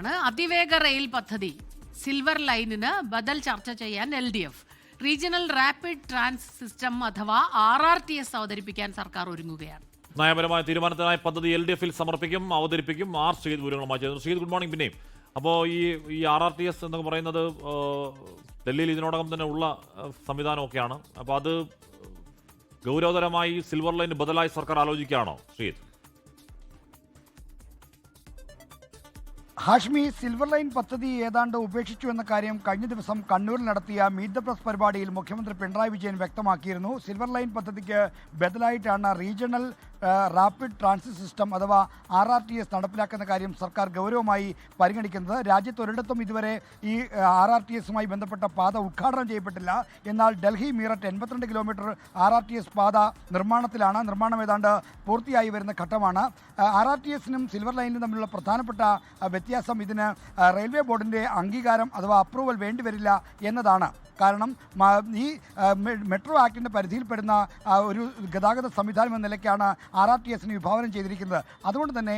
വരികയാണ് അതിവേഗ റെയിൽ പദ്ധതി സിൽവർ ലൈനിന് ബദൽ ചർച്ച ചെയ്യാൻ L D F regional rapid transit system അഥവാ ആർ ആർ ടി എസ് അവതരിപ്പിക്കാൻ സർക്കാർ ഒരുങ്ങുകയാണ്. നയപരമായ തീരുമാനത്തിനായി പദ്ധതി എൽ ഡി എഫിൽ സമർപ്പിക്കും അവതരിപ്പിക്കും ആർ ശ്രീത് വിവരങ്ങളുമായി ശ്രീത് ഗുഡ് മോർണിംഗ് പിന്നെയും. അപ്പോൾ ഈ ഈ ആർ ആർ ടി എസ് എന്നൊക്കെ പറയുന്നത് ഡൽഹിയിൽ ഇതിനോടകം തന്നെ ഉള്ള സംവിധാനമൊക്കെയാണ്. അപ്പോൾ അത് ഗൗരവതരമായി സിൽവർ ലൈന് ബദലായി സർക്കാർ ആലോചിക്കുകയാണോ ശ്രീത് ഹാഷ്മി സിൽവർ ലൈൻ പദ്ധതി ഏതാണ്ട് ഉപേക്ഷിച്ചു എന്ന കാര്യം കഴിഞ്ഞ ദിവസം കണ്ണൂരിൽ നടത്തിയ മീറ്റ് ദ പ്രസ് പരിപാടിയിൽ മുഖ്യമന്ത്രി പിണറായി വിജയൻ വ്യക്തമാക്കിയിരുന്നു. സിൽവർ ലൈൻ പദ്ധതിക്ക് ബദലായിട്ടാണ് റീജിയണൽ റാപ്പിഡ് ട്രാൻസിറ്റ് സിസ്റ്റം അഥവാ ആർ ആർ ടി എസ് നടപ്പിലാക്കുന്ന കാര്യം സർക്കാർ ഗൗരവമായി പരിഗണിക്കുന്നത്. രാജ്യത്ത് ഒരിടത്തും ഇതുവരെ ഈ ആർ ആർ ടി എസുമായി ബന്ധപ്പെട്ട പാത ഉദ്ഘാടനം ചെയ്യപ്പെട്ടില്ല. എന്നാൽ ഡൽഹി മീററ്റ് എൺപത്തിരണ്ട് kilometre R R T S പാത നിർമ്മാണത്തിലാണ്. നിർമ്മാണം ഏതാണ്ട് പൂർത്തിയായി വരുന്ന ഘട്ടമാണ്. ആർ ആർ ടി എസിനും സിൽവർ ലൈനിനും തമ്മിലുള്ള പ്രധാനപ്പെട്ട വ്യത്യാസം ഇതിന് റെയിൽവേ ബോർഡിന്റെ അംഗീകാരം അഥവാ അപ്രൂവൽ വേണ്ടിവരില്ല എന്നതാണ്. കാരണം ഈ മെട്രോ ആക്ടിന്റെ പരിധിയിൽപ്പെടുന്ന ഒരു ഗതാഗത സംവിധാനം എന്ന നിലയ്ക്കാണ് ആർ ആർ ടി എസിന് വിഭാവനം ചെയ്തിരിക്കുന്നത്. അതുകൊണ്ട് തന്നെ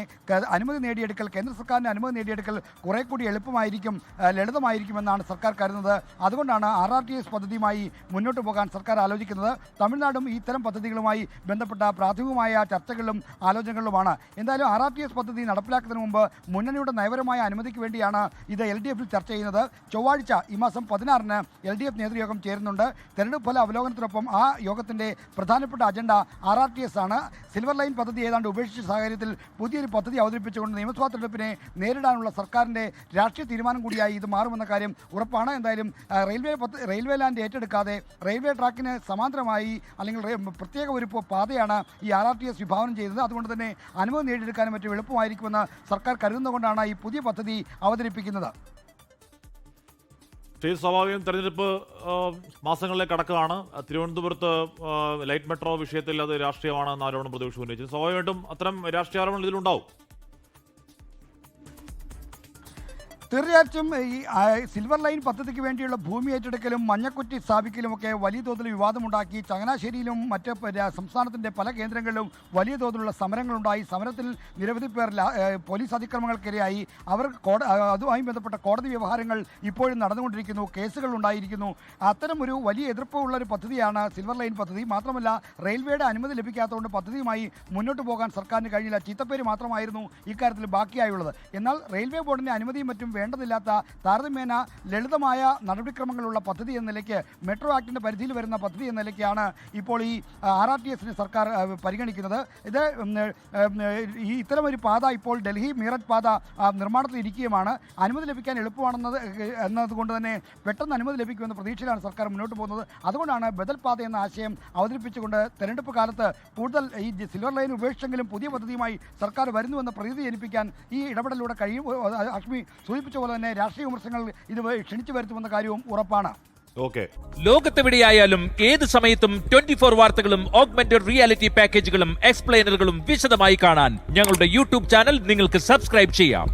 അനുമതി നേടിയെടുക്കൽ കേന്ദ്ര സർക്കാരിന്റെ അനുമതി നേടിയെടുക്കൽ കുറെ കൂടി എളുപ്പമായിരിക്കും ലളിതമായിരിക്കും ലളിതമായിരിക്കുമെന്നാണ് സർക്കാർ കരുതുന്നത്. അതുകൊണ്ടാണ് ആർ ആർ ടി എസ് പദ്ധതിയുമായി മുന്നോട്ട് പോകാൻ സർക്കാർ ആലോചിക്കുന്നത്. തമിഴ്നാടും ഇത്തരം പദ്ധതികളുമായി ബന്ധപ്പെട്ട പ്രാഥമികമായ ചർച്ചകളിലും ആലോചനകളിലുമാണ്. എന്തായാലും ആർ ആർ ടി എസ് പദ്ധതി നടപ്പിലാക്കുന്നതിന് മുമ്പ് മുന്നണിയുടെ നയപരമായ അനുമതിക്ക് വേണ്ടിയാണ് ഇത് എൽ ഡി എഫിൽ ചർച്ച ചെയ്യുന്നത്. ചൊവ്വാഴ്ച ഈ മാസം പതിനാറിന് എൽ ഡി എഫ് നേതൃയോഗം ചേരുന്നുണ്ട്. തെരഞ്ഞെടുപ്പ് ഫല അവലോകനത്തിനൊപ്പം ആ യോഗത്തിന്റെ പ്രധാനപ്പെട്ട agenda R R T S ആണ്. സിൽവർ ലൈൻ പദ്ധതി ഏതാണ്ട് ഉപേക്ഷിച്ച സാഹചര്യത്തിൽ പുതിയൊരു പദ്ധതി അവതരിപ്പിച്ചുകൊണ്ട് നിയമസഭാ തെരഞ്ഞെടുപ്പിനെ നേരിടാനുള്ള സർക്കാരിന്റെ രാഷ്ട്രീയ തീരുമാനം കൂടിയായി ഇത് മാറുമെന്ന കാര്യം ഉറപ്പാണ്. എന്തായാലും റെയിൽവേ റെയിൽവേ ലാൻഡ് ഏറ്റെടുക്കാതെ റെയിൽവേ ട്രാക്കിന് സമാന്തരമായി അല്ലെങ്കിൽ പ്രത്യേക ഒരു പാതയാണ് ഈ ആർ ആർ ടി എസ് വിഭാവനം ചെയ്തത്. അതുകൊണ്ട് തന്നെ അനുമതി നേടിയെടുക്കാനും മറ്റും എളുപ്പമായിരിക്കുമെന്ന് സർക്കാർ കരുതുന്നതുകൊണ്ടാണ് ഈ പുതിയ പദ്ധതി അവതരിപ്പിക്കുന്നത്. ശ്രീത് സ്വാഭാവികം തെരഞ്ഞെടുപ്പ് മാസങ്ങളിലെ കടക്കുകയാണ്. തിരുവനന്തപുരത്ത് ലൈറ്റ് മെട്രോ വിഷയത്തിൽ അത് രാഷ്ട്രീയമാണെന്ന് ആരോപണം പ്രതിപക്ഷം ഉന്നയിച്ചത് സ്വാഭാവികമായിട്ടും അത്തരം രാഷ്ട്രീയ ആരോപണം ഇതിലുണ്ടാവും. തീർച്ചയായിട്ടും ഈ സിൽവർ ലൈൻ പദ്ധതിക്ക് വേണ്ടിയുള്ള ഭൂമി ഏറ്റെടുക്കലും മഞ്ഞക്കുറ്റി സ്ഥാപിക്കലും ഒക്കെ വലിയ തോതിൽ വിവാദമുണ്ടാക്കി. ചങ്ങനാശ്ശേരിയിലും മറ്റ് സംസ്ഥാനത്തിന്റെ പല കേന്ദ്രങ്ങളിലും വലിയ തോതിലുള്ള സമരങ്ങളുണ്ടായി. സമരത്തിൽ നിരവധി പേർ പോലീസ് അതിക്രമങ്ങൾക്കിരയായി. അവർ അതുമായി ബന്ധപ്പെട്ട കോടതി വ്യവഹാരങ്ങൾ ഇപ്പോഴും നടന്നുകൊണ്ടിരിക്കുന്നു. കേസുകൾ ഉണ്ടായിരിക്കുന്നു. അത്തരം ഒരു വലിയ എതിർപ്പുള്ള ഒരു പദ്ധതിയാണ് സിൽവർ ലൈൻ പദ്ധതി. മാത്രമല്ല റെയിൽവേയുടെ അനുമതി ലഭിക്കാത്തതുകൊണ്ട് പദ്ധതിയുമായി മുന്നോട്ട് പോകാൻ സർക്കാരിന് കഴിഞ്ഞില്ല ചീത്തപ്പേര് മാത്രമായിരുന്നു ഇക്കാര്യത്തിൽ ബാക്കിയായുള്ളത്. എന്നാൽ റെയിൽവേ ബോർഡിന്റെ അനുമതിയും മറ്റും വേണ്ടതില്ലാത്ത താരതമ്യേന ലളിതമായ നടപടിക്രമങ്ങളുള്ള പദ്ധതി എന്ന നിലയ്ക്ക് മെട്രോ ആക്ടിന്റെ പരിധിയിൽ വരുന്ന പദ്ധതി എന്ന നിലയ്ക്കാണ് ഇപ്പോൾ ഈ ആർ ആർ ടി എസിനെ സർക്കാർ പരിഗണിക്കുന്നത്. ഇത് ഈ ഇത്തരമൊരു പാത ഇപ്പോൾ ഡൽഹി മീററ്റ് പാത നിർമ്മാണത്തിൽ ഇരിക്കുകയുമാണ്. അനുമതി ലഭിക്കാൻ എളുപ്പമാണെന്നത് എന്നതുകൊണ്ട് തന്നെ പെട്ടെന്ന് അനുമതി ലഭിക്കുമെന്ന പ്രതീക്ഷയിലാണ് സർക്കാർ മുന്നോട്ട് പോകുന്നത്. അതുകൊണ്ടാണ് ബദൽ പാത എന്ന ആശയം അവതരിപ്പിച്ചുകൊണ്ട് തെരഞ്ഞെടുപ്പ് കാലത്ത് കൂടുതൽ ഈ സിൽവർ ലൈൻ ഉപേക്ഷിച്ചെങ്കിലും പുതിയ പദ്ധതിയുമായി സർക്കാർ വരുന്നുവെന്ന പ്രതീതി ജനിപ്പിക്കാൻ ഈ ഇടപെടലിലൂടെ കഴിയും. അഷ്മി അഷ്മി സൂചിപ്പിച്ച പോലെ തന്നെ രാഷ്ട്രീയ വിമർശനങ്ങൾ ഇത് ക്ഷണിച്ചു വരുത്തുമെന്ന കാര്യവും ഉറപ്പാണ്. ഓക്കെ. ലോകത്തെവിടെയായാലും ഏത് സമയത്തും ട്വന്റി ഫോർ വാർത്തകളും ഓഗ്മെന്റഡ് റിയാലിറ്റി പാക്കേജുകളും എക്സ്പ്ലെയിനറുകളും വിശദമായി കാണാൻ ഞങ്ങളുടെ യൂട്യൂബ് ചാനൽ നിങ്ങൾക്ക് സബ്സ്ക്രൈബ് ചെയ്യാം.